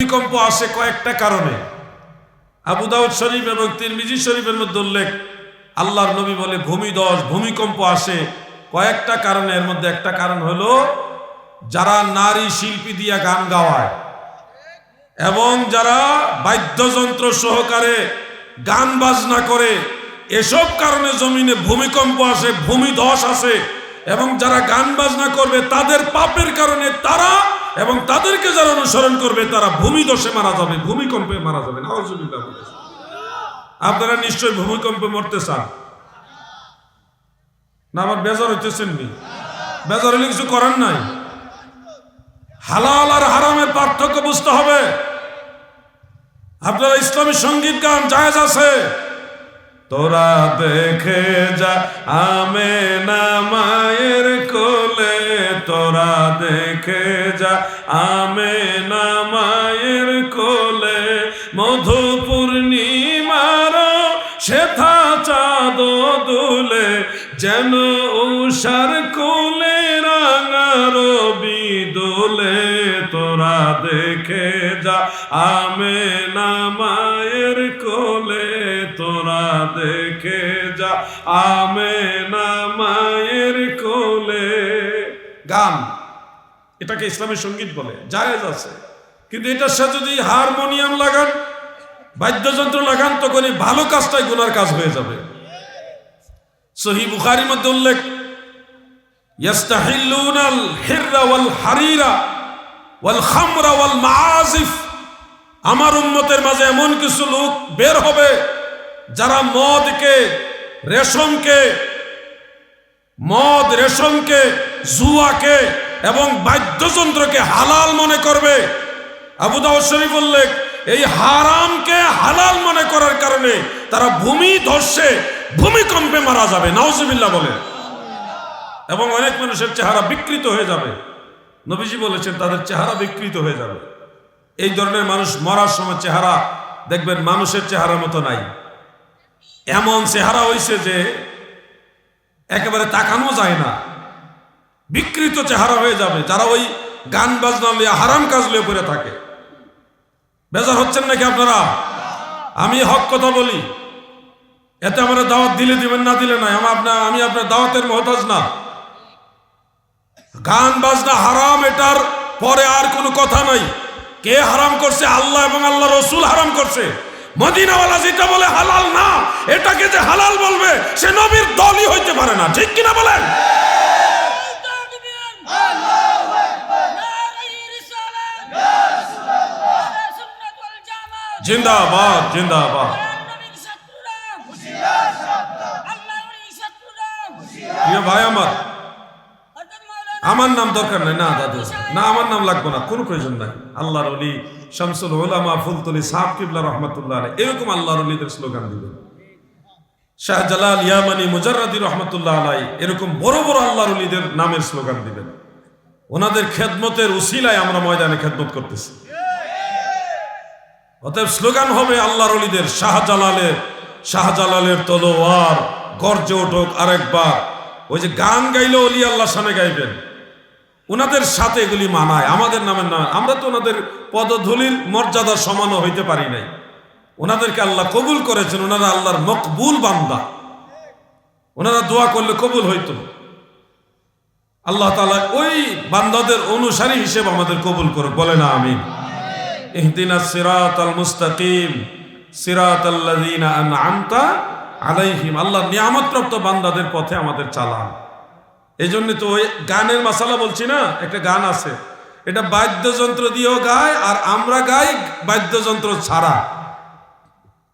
ভূমিকম্প আসে কয়েকটা কারণে। আবু দাউদ শরীফ এবং তিরমিজি শরীফের মধ্যে উল্লেখ, আল্লাহর নবী বলে ভূমিদশ ভূমিকম্প আসে কয়েকটা কারণে। এর মধ্যে একটা কারণ হলো, যারা নারী শিল্পী দিয়া গান গাওয়ায় এবং যারা বাদ্যযন্ত্র সহকারে গান বাজনা করে, এসব কারণে জমিনে ভূমিকম্প আসে ভূমিধস আসে এবং যারা গান বাজনা করবে, তাদের পাপের কারণে তারা এবং তাদেরকে যারা অনুসরণ করবে, তারা ভূমিধসে মারা যাবে, ভূমিকম্পে মারা যাবে। আপনারা নিশ্চয়ই ভূমিকম্পে মরতে চান। না, আমার বেজার হইতেছেন নি। বেজার হলে কিছু করার নাই। হালাল আর হারামের পার্থক্য বুঝতে হবে। আপনারা ইসলামী সংগীত গান জায়েজ আছে। তোরা দেখে যা, আমে না মায়ের কোলে। তোরা দেখে যা, আমে না মায়ের কোলে। মধু পূর্ণিমার শেথা চাঁদ দুলে, যেন উষার কোলে রাঙার বিদোলে তোরা দেখে যা, আমে না দেখে যা আমে না মায়ের কোলে। গান, এটাকে ইসলামী সংগীত বলে, জায়েজ আছে। কিন্তু এটার সাথে যদি হারমোনিয়াম লাগান, বাদ্যযন্ত্র লাগান, তখন এই ভালো কাজটাই গুনার কাজ হয়ে যাবে। সহি বুখারি মধ্যে উল্লেখ ইয়াস্তাহিল্লুনাল হিররা ওয়াল হারিরা ওয়াল খামরা ওয়াল মাআজিফ আমার উম্মতের মাঝে এমন কিছু লোক বের হবে যারা মদকে, রেশমকে, মদ রেশমকে, জুয়াকে এবং বাদ্যযন্ত্রকে হালাল মনে করবে, আবু দাউদ শরীফ উল্লেখ, এই হারামকে হালাল মনে করার কারণে তারা ভূমি ধসে ভূমিকম্পে মারা যাবে। নাউজুবিল্লাহ বলে। এবং অনেক মানুষের চেহারা বিকৃত হয়ে যাবে। নবীজি বলেছেন, তাদের চেহারা বিকৃত হয়ে যাবে। এই ধরনের মানুষ মরার সময় চেহারা, দেখবেন মানুষের চেহারার মতো নাই। এমন চেহারা হয়েছে যে একেবারে তাকানো যায় না। বিকৃত চেহারা হয়ে যাবে। যারা ওই গান বাজনা লিয়ে হারাম কাজ লিয়ে পড়ে থাকে। বেজার হচ্ছেন নাকি আপনারা? আমি হক কথা বলি। এতে আমার দাওয়াত দিলে দিবেন, না দিলে নাই। আমার আপনার আমি আপনার দাওয়াতের মহতাজ না। গান বাজনা হারাম, এটার পরে আর কোনো কথা নাই। কে হারাম করছে? আল্লাহ এবং আল্লাহ রসুল হারাম করছে। মদিনাওয়ালা যেটা বলে হালাল না, এটাকে যে হালাল বলবে, সে নবীর দলই হইতে পারে না। ঠিক কিনা বলেন? জিন্দাবাদ জিন্দাবাদ। ভাই আমার আমার নাম দরকার নাই। না, দাদু, না, আমার নাম লাগবে না। কোনো প্রয়োজন নাই। আল্লাহর অলি শামসুল ওলামা ফুলতলি সাহ কিবলা রহমতুল্লাহ এরকম আল্লাহর অলিদের স্লোগান দিবেন। শাহজালাল ইয়ামানি মুজাররাদি রহমতুল্লাহ আলাই এরকম বড় বড় আল্লাহর অলিদের নামের স্লোগান দিবেন। ওনাদের খেদমতের উসিলায় আমরা ময়দানে খেদমত করতেছি। অতএব স্লোগান হবে আল্লাহর অলিদের শাহজালালের শাহজালালের তলোয়ার, গর্জে ওঠক আরেকবার। ওই যে গান গাইলে অলি আল্লাহ সামনে গাইবেন। ওনাদের সাথে এগুলি মানায়, আমাদের নামের নামে আমরা তো ওনাদের পদধূলির মর্যাদার সমানও হইতে পারি নাই। ওনাদেরকে আল্লাহ কবুল করেছেন, ওনারা আল্লাহর মকবুল বান্দা। ওনারা দোয়া করলে কবুল হইতো। আল্লাহ তালা ওই বান্দাদের অনুসারী হিসেবে আমাদের কবুল করুক বলে না আমি ইহদিনা সিরাত আল মুস্তাকিম সিরাত আল্লাযীনা আনআমতা আলাইহিম, আল্লাহ নিয়ামতপ্রাপ্ত বান্দাদের পথে আমাদের চালান। এই জন্য তো ওই গানের মশালা বলছি না, একটা গান আছে। এটা বাদ্যযন্ত্র দিয়েও গায়, আর আমরা গাই বাদ্যযন্ত্র ছাড়া।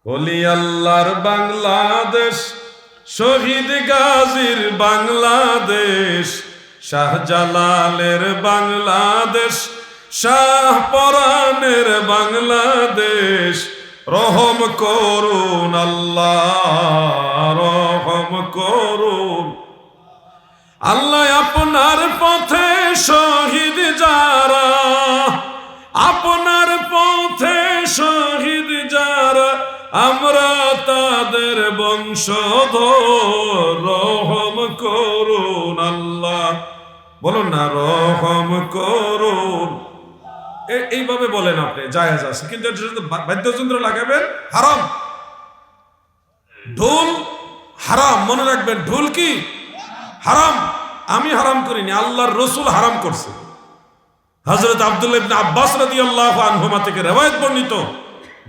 বলি আল্লাহর বাংলাদেশ, শহীদ গাজীর বাংলাদেশ, শাহজালালের বাংলাদেশ, শাহ পরাণের বাংলাদেশ। রহম করুন আল্লাহ, রহম করুন। আল্লাহ আপনার পথে শহীদ যারা, আপনার পথে শহীদ যারা, আমরা তাদের বংশধর। রহম করুন আল্লাহ। বলুন না, রহম করুন। এইভাবে বলেন আপনি, জায়েজ আছে। কিন্তু বাদ্যযন্ত্র লাগাবেন, হারাম। ঢোল, হারাম। মনে রাখবেন, ঢোল কি? হারাম, আমি হারাম করিনি, আল্লাহর রসুল হারাম করছে। হজরত আব্দুল্লাহ আব্বাস রাদিয়াল্লাহু আনহুমা থেকে রেওয়ায়েত বর্ণিত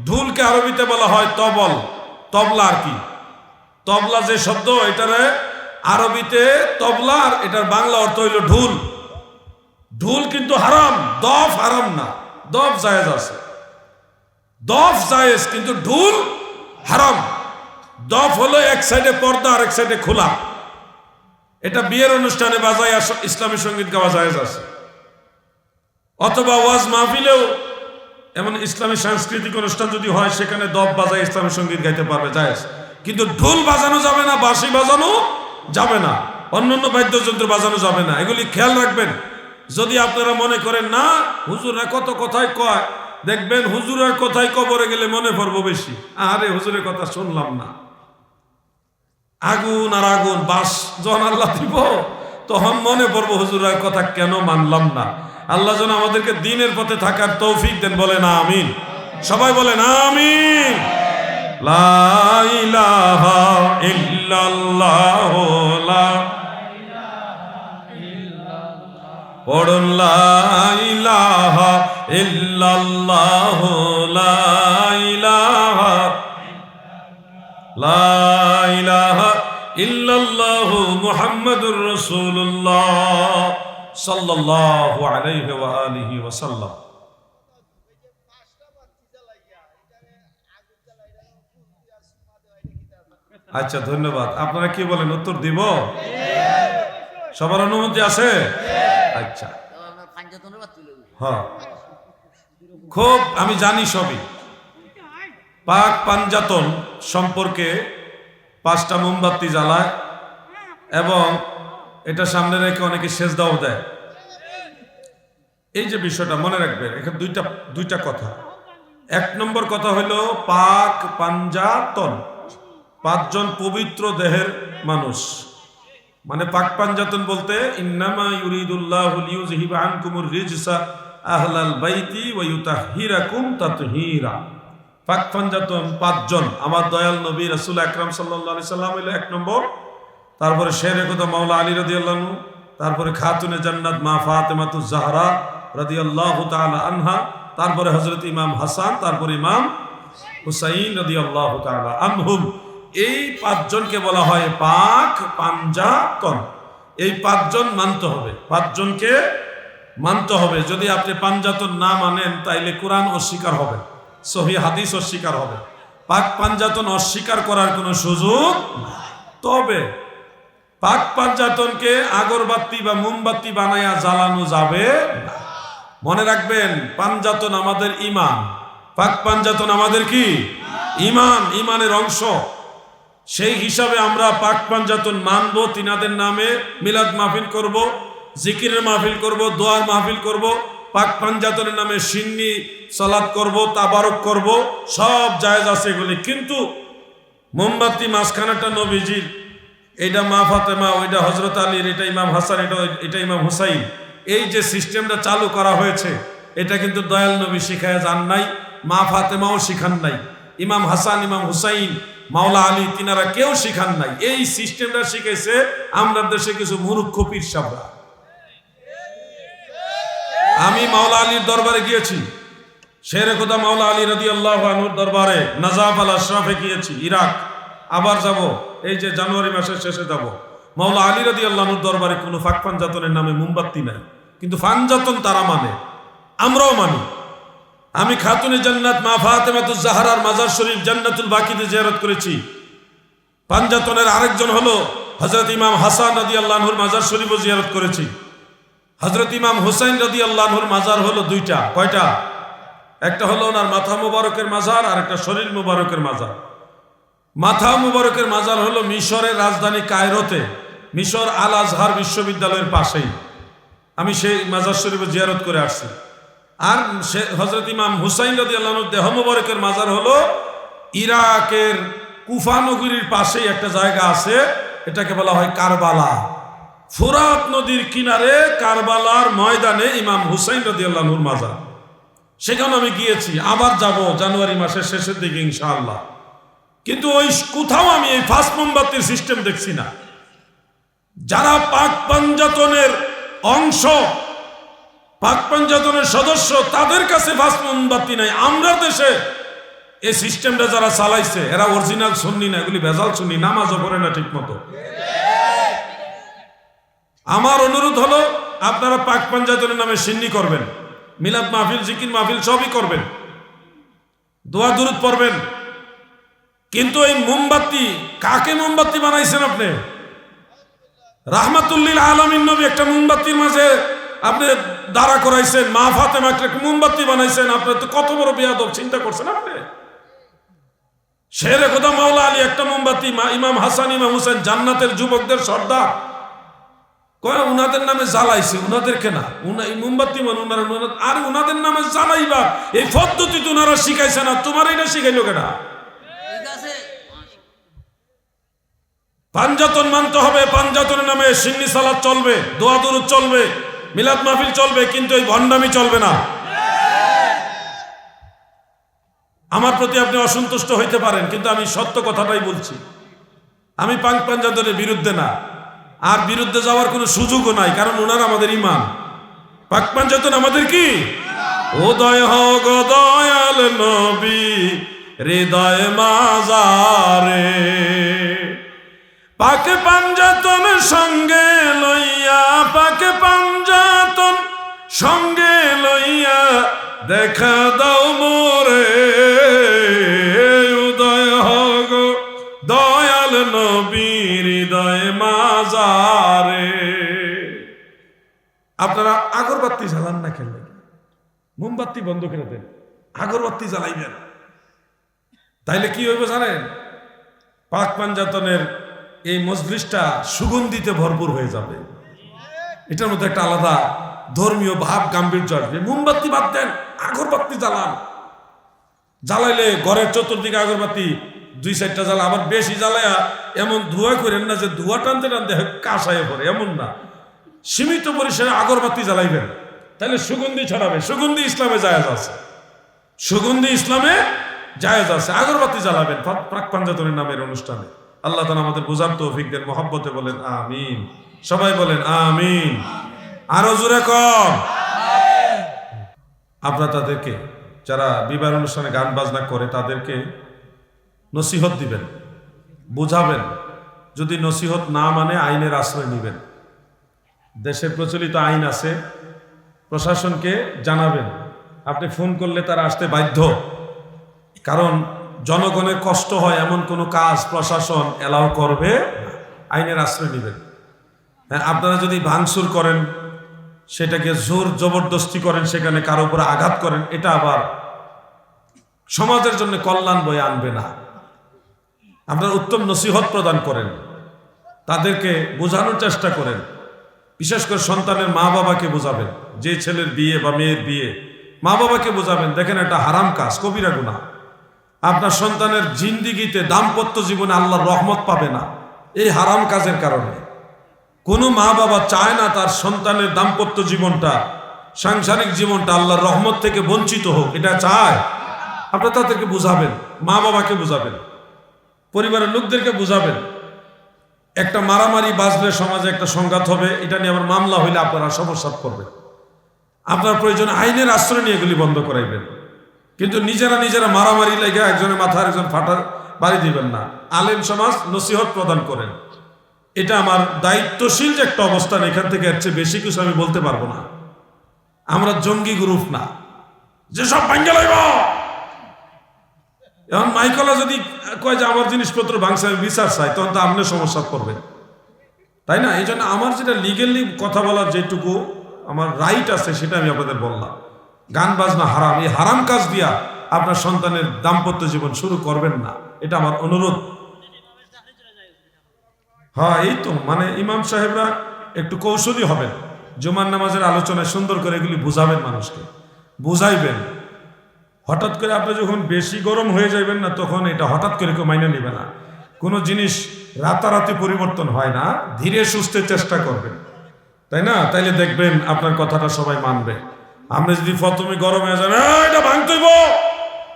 ঢুলকে আরবিতে বলা হয় তবল, তবলা আর কি। তবলা যে শব্দ, এটারে আরবিতে তবলা আর এটার বাংলা অর্থ হইল ঢুল। ঢুল কিন্তু হারাম, দফ হারাম না, দফ জায়েজ আছে। দফ জায়েজ, কিন্তু ঢুল হারাম। দফ হলো এক সাইডে পর্দা আর এক সাইডে খোলা। এটা বিয়ের অনুষ্ঠানে বাজায় ইসলামী সংগীত গাওয়া জায়েজ আছে অথবা ওয়াজ মাহফিলেও এমন ইসলামী সাংস্কৃতিক অনুষ্ঠান যদি হয়, সেখানে দব বাজায় ইসলামী সংগীত গাইতে পারবে জায়েজ কিন্তু ঢোল বাজানো যাবে না, বাঁশি বাজানো যাবে না, অন্যান্য বাদ্যযন্ত্র বাজানো যাবে না। এগুলি খেয়াল রাখবেন। যদি আপনারা মনে করেন, না, হুজুররা কত কথাই কয়। দেখবেন হুজুরের কথাই কবরে গেলে মনে পড়ব বেশি। আরে, হুজুরের কথা শুনলাম না। আগুন আর আগুন, বাস যখন আল্লাহ দিব, তখন মনে পড়ব হুজুরের কথা কেন মানলাম না? আল্লাহ যেন আমাদেরকে দিনের পথে থাকার তৌফিক দেন, বলেন আমিন। সবাই বলেন আমিন। লা ইল্লাল্লাহ লা মুহাম্মাদুর রাসূলুল্লাহ সাল্লাল্লাহু আলাইহি ওয়া আলিহি ওয়া আচ্ছা ধন্যবাদ। আপনারা কি বলেন, উত্তর দিব? সবার অনুমতি আছে? আচ্ছা। হ্যাঁ। খুব, আমি জানি সবই। পাক পাঞ্জাতন সম্পর্কে পাঁচটা মোমবাতি জ্বালায়। এবং এটা সামনে রেখে অনেকে সেচ দাও দেয়। এই যে বিষয়টা মনে রাখবেন, এখানে দুইটা দুইটা কথা। এক নম্বর কথা হলো, পাক পাঞ্জাতন, পাঁচজন পবিত্র দেহের মানুষ। মানে পাক পাঞ্জাতন বলতে, ইন্নামা ইউরিদুল্লাহ লিউযহিবা আনকুমুর রিজসা আহলাল বাইতি ওয়া ইউতাহহিরাকুম তাতহীরা। পাক পাঞ্জাতন পাঁচজন, আমার দয়াল নবী রাসূল আকরাম সাল্লাল্লাহু আলাইহি সাল্লাম হলো এক নম্বর। তারপরে শেরে কথা মাওলা আলী রাদিয়াল্লাহু আনহু, তারপরে খাতুনে জান্নাত মা ফাতেমাতু জাহরা রাদিয়াল্লাহু তাআলা আনহা, তারপরে হজরত ইমাম হাসান, তারপরে ইমাম হুসাইন রাদিয়াল্লাহু তাআলা আনহুম। এই পাঁচজনকে বলা হয় পাক পাঞ্জাতন এই পাঁচজন মানতে হবে। পাঁচজনকে মানতে হবে। যদি আপনি পাঞ্জাতন না মানেন, তাইলে কোরআন অস্বীকার হবে, সহি হাদিস অস্বীকার হবে। পাক পাঞ্জাতন অস্বীকার করার কোনো সুযোগ। তবে পাক পাঞ্জাতনকে আগরবাতি বা মোমবাতি বানায়া জ্বালানো যাবে মনে রাখবেন, পাঞ্জাতন আমাদের ইমান। পাক পাঞ্জাতন আমাদের কি? ইমান, ইমানের অংশ। সেই হিসাবে আমরা পাক পাঞ্জাতন মানবো, তিনাদের নামে মিলাদ মাহফিল করব, জিকিরের মাহফিল করব, দোয়ার মাহফিল করব, পাক পাঞ্জাতনের নামে সিন্নি সালাদ করব, তাবারক করব, সব জায়েজ আছে এগুলি। কিন্তু মোমবাতি মাঝখানাটা নবীজির এইটা মা ফাতেমা, ওইটা হজরত আলীর এটা ইমাম হাসান, এটা এটা ইমাম হুসাইন। এই যে সিস্টেমটা চালু করা হয়েছে, এটা কিন্তু দয়াল নবী শিখায় যান নাই, মা ফাতেমাও শিখান নাই, ইমাম হাসান, ইমাম হুসাইন, মাওলা আলী তিনারা কেউ শিখান নাই। এই সিস্টেমটা শিখেছে আমরা দেশে কিছু মুরুক্ষ পীর সাবরা। আমি মাওলা আলীর দরবারে গিয়েছি। শেরে খোদা মাওলা আলী রদি আল্লাহ দরবারে, নাজাফ আল আশরাফে গিয়েছি, ইরাক। আবার যাব। এই যে জানুয়ারি মাসের শেষে যাব, মাওলা আলী রদি আল্লাহনুর দরবারে কোনো ফাঁক পাঞ্জাতনের নামে মোমবাতি নাই। কিন্তু ফানজাতন তারা মানে আমরাও মানি। আমি খাতুনে জান্নাত, মা ফাতেমাতুজ জাহারার মাজার শরীফ জান্নাতুল বাকিতে জিয়ারত করেছি। পাঞ্জাতনের আরেকজন হলো হজরত ইমাম হাসান রদি আল্লাহর মাজার শরীফও জিয়ারত করেছি। হজরত ইমাম হুসাইন রদি আল্লাহর মাজার হলো দুইটা, কয়টা? একটা হলো ওনার মাথা মুবারকের মাজার আর একটা শরীর মুবারকের মাজার। মাথা মুবারকের মাজার হলো মিশরের রাজধানী কায়রোতে, মিশর আল আজহার বিশ্ববিদ্যালয়ের পাশেই। আমি সেই মাজার শরীফে জিয়ারত করে আসছি। আর সে হজরত ইমাম হুসাইন রদি আল্লাহর দেহ মুবারকের মাজার হলো ইরাকের কুফা নগরীর পাশেই একটা জায়গা আছে, এটাকে বলা হয় কারবালা। ফুরাত নদীর কিনারে কারবালার ময়দানে ইমাম হুসাইন রদি আল্লাহর মাজার। সেখানে আমি গিয়েছি, আবার যাব জানুয়ারি মাসের শেষের দিকে ইনশাআল্লাহ। কিন্তু ওই কোথাও আমি এই ফার্স্ট মোমবাতির সিস্টেম দেখছি না। যারা পাক পাঞ্জাতনের অংশ, পাক পাঞ্জাতনের সদস্য, তাদের কাছে ফার্স্ট মোমবাতি নাই। আমরা দেশে এই সিস্টেমটা যারা চালাইছে, এরা অরিজিনাল শুননি না, এগুলি ভেজাল শুননি নামাজও পড়ে না ঠিক মতো আমার অনুরোধ হলো, আপনারা পাক পাঞ্জাতনের নামে সিন্নি করবেন। মিলাদ মাহফিল, জিকির মাহফিল সবই করবেন। দোয়া দুরুদ পড়বেন। কিন্তু এই মোমবাতি, কাকে মোমবাতি বানাইছেন আপনি? রাহমাতুল্লিল আলমিন নবী একটা মোমবাতির মাঝে আপনি দাঁড়া করাইছেন, মা একটা মোমবাতি বানাইছেন আপনি তো কত বড় বিয়াদব, চিন্তা করছেন আপনি? শেরে খোদা মাওলা আলী একটা মোমবাতি ইমাম হাসান, ইমাম হুসেন জান্নাতের যুবকদের সর্দার। কয়, উনাদের নামে জ্বালাইছে উনাদেরকে না উনা মোমবাতি মান আর, উনাদের নামে জ্বালাইবা। এই পদ্ধতি তো উনারা শিখাইছে না, তোমার এটা শিখাইলো কেনা ঠিক আছে পাঞ্জাতন মানতে হবে পাঞ্জাতনের নামে সিন্নি সালাদ চলবে, দোয়া দুরুদ চলবে, মিলাদ মাহফিল চলবে, কিন্তু এই ভণ্ডামি চলবে না। আমার প্রতি আপনি অসন্তুষ্ট হইতে পারেন, কিন্তু আমি সত্য কথাটাই বলছি। আমি পাক পাঞ্জাতনের বিরুদ্ধে না। আর বিরুদ্ধে যাওয়ার কোনো সুযোগও নাই, কারণ ওনারা আমাদের ইমান পাক পাঞ্জাতন আমাদের কি? দয়াল নবী, হৃদয় মাজারে। পাকে পাঞ্জাতন সঙ্গে লইয়া পাকে পাঞ্জাতন সঙ্গে লইয়া, দেখা দাও মোরে, উদয় হগ। দয়াল নবীর হৃদয় মাজারে। আপনারা আগরবাতি জ্বালান না খেলবেন মোমবাতি বন্ধ করে দেন। আগরবাতি জ্বালাইবেন। তাইলে কি হইবে জানেন? পাক পাঞ্জাতনের এই মজলিসটা সুগন্ধিতে ভরপুর হয়ে যাবে। এটার মধ্যে একটা আলাদা ধর্মীয় ভাব গাম্ভীর্য আসবে। মোমবাতি বাদ দেন আগরবাতি জ্বালান। জ্বালাইলে ঘরের চতুর্দিকে আগরবাতি, দুই চারটা জ্বালা, আবার বেশি জ্বালায়া এমন ধোয়া করেন না যে ধোয়া টানতে টানতে কাঁসায় পড়ে, এমন না। সীমিত পরিসরে আগরবাতি জ্বালাইবেন। তাহলে সুগন্ধি ছড়াবে। সুগন্ধি ইসলামে জায়েজ আছে। সুগন্ধি ইসলামে জায়েজ আছে। আগরবাতি জ্বালাবেন। প্রাক পাঞ্জাতনের নামের অনুষ্ঠানে। আল্লাহ তালা আমাদের বুঝার তৌফিক দেন, মহাব্বতে বলেন, আমিন। সবাই বলেন, আমিন। আরও জোরে কম। আপনারা তাদেরকে, যারা বিবাহ অনুষ্ঠানে গান বাজনা করে, তাদেরকে নসিহত দিবেন, বুঝাবেন। যদি নসিহত না মানে আইনের আশ্রয় নেবেন। দেশের প্রচলিত আইন আছে, প্রশাসনকে জানাবেন। আপনি ফোন করলে তারা আসতে বাধ্য। কারণ জনগণের কষ্ট হয় এমন কোনো কাজ প্রশাসন এলাও করবে আইনের আশ্রয় নেবেন। হ্যাঁ আপনারা যদি ভাঙচুর করেন, সেটাকে জোর জবরদস্তি করেন, সেখানে কারও উপরে আঘাত করেন, এটা আবার সমাজের জন্য কল্যাণ বয়ে আনবে না। আপনারা উত্তম নসিহত প্রদান করেন, তাদেরকে বোঝানোর চেষ্টা করেন। বিশেষ করে সন্তানের মা বাবাকে বোঝাবেন, যে ছেলের বিয়ে বা মেয়ের বিয়ে, মা বাবাকে বোঝাবেন, দেখেন এটা হারাম কাজ, কবিরা গুণা আপনার সন্তানের জিন্দিগিতে দাম্পত্য জীবনে আল্লাহর রহমত পাবে না। এই হারাম কাজের কারণে। কোনো মা বাবা চায় না তার সন্তানের দাম্পত্য জীবনটা, সাংসারিক জীবনটা আল্লাহর রহমত থেকে বঞ্চিত হোক। এটা চায়। আপনি তাদেরকে বুঝাবেন। মা বাবাকে বুঝাবেন। পরিবারের লোকদেরকে বুঝাবেন। একটা মারামারি বাজলে সমাজে একটা সংঘাত হবে, এটা নিয়ে আবার মামলা হইলে আপনারা সমস্যা করবেন আপনার প্রয়োজনে আইনের আশ্রয় নিয়ে এগুলি বন্ধ করাইবেন। কিন্তু নিজেরা নিজেরা মারামারি লেগে একজনের মাথা একজন ফাটার বাড়ি দিবেন না। আলেম সমাজ নসিহত প্রদান করেন। এটা আমার দায়িত্বশীল যে একটা অবস্থান, এখান থেকে এর চেয়ে বেশি কিছু আমি বলতে পারব না। আমরা জঙ্গি গ্রুপ না। যেসব ভাঙ্গে লাইব! এখন মাইকলা যদি কয় যে আমার জিনিসপত্র ভাঙছে, আমি বিচার চাই, তখন তো আপনি সমস্যা করবেন তাই না? এই জন্য আমার যেটা লিগেলি কথা বলার যেটুকু, আমার রাইট আছে, সেটা আমি আপনাদের বললাম। গান বাজনা হারাম। এই হারাম কাজ দিয়া আপনার সন্তানের দাম্পত্য জীবন শুরু করবেন না। এটা আমার অনুরোধ। হ্যাঁ এই তো মানে ইমাম সাহেবরা একটু কৌশলী হবেন। জুমার নামাজের আলোচনায় সুন্দর করে এগুলি বুঝাবেন মানুষকে। বুঝাইবেন। হঠাৎ করে আপনি যখন বেশি গরম হয়ে যাবেন না, তখন এটা হঠাৎ করে কেউ মাইনে নেবে না। কোনো জিনিস রাতারাতি পরিবর্তন হয় না। ধীরে সুস্থে চেষ্টা করবেন। তাই না? তাইলে দেখবেন আপনার কথাটা সবাই মানবে। আপনি যদি প্রথমে গরমে যান এটা ভাঙতইব।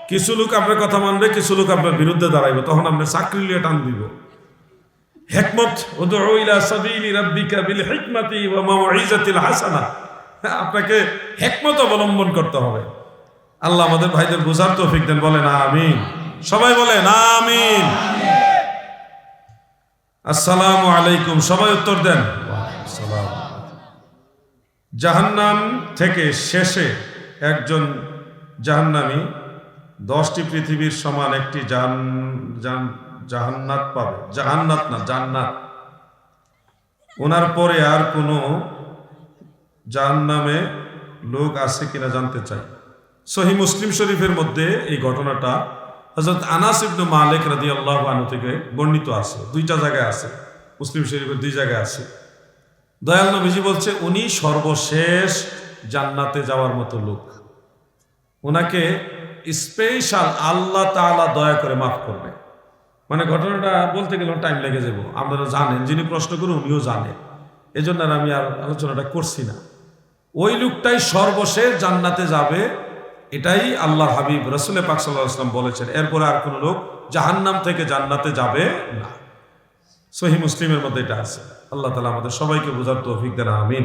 কিছু লোক আপনার কথা মানবে, কিছু লোক আপনার বিরুদ্ধে দাঁড়াইবে। তখন আপনি চাকরি লিয়ে টান দিব। হেকমত বিল ওয়া আপনাকে হেকমত অবলম্বন করতে হবে। আল্লাহ আমাদের ভাইদের বুঝার তৌফিক দেন, বলেন, আমিন। সবাই বলেন, আমিন। আসসালামু আলাইকুম, সবাই উত্তর দেন। জাহান্নাম থেকে শেষে একজন জাহান্নামি দশটি পৃথিবীর সমান একটি জাহান, জাহান- জাহান্নাত পাবে। জাহান্নাত না, জান্নাত। ওনার পরে আর কোনো জাহান্নামে লোক আছে কিনা জানতে চাই। সহি মুসলিম শরীফের মধ্যে এই ঘটনাটা হজরত আনাস ইবনু মালিক রাদিয়াল্লাহু আনহু থেকে বর্ণিত আছে। দুইটা জায়গায় আছে। মুসলিম শরীফের দুই জায়গায় আছে। দয়াল নবীজি বলছে, উনি সর্বশেষ জান্নাতে যাওয়ার মতো লোক। ওনাকে স্পেশাল আল্লাহ তাআলা দয়া করে মাফ করবে। মানে ঘটনাটা বলতে গেলে টাইম লেগে যাব। আপনারা জানেন, যিনি প্রশ্ন করে উনিও জানেন। এজন্য আর আমি আর আলোচনাটা করছি না। ওই লোকটাই সর্বশেষ জান্নাতে যাবে, এটাই আল্লাহ হাবিব। রসুলের পাক আসলাম বলেছেন, এরপরে আর কোনো লোক জাহান্নাম থেকে জান্নাতে যাবে না। সহি মুসলিমের মধ্যে এটা আছে। আল্লাহ তালা আমাদের সবাইকে বোঝার তৌফিক দেন আমিন।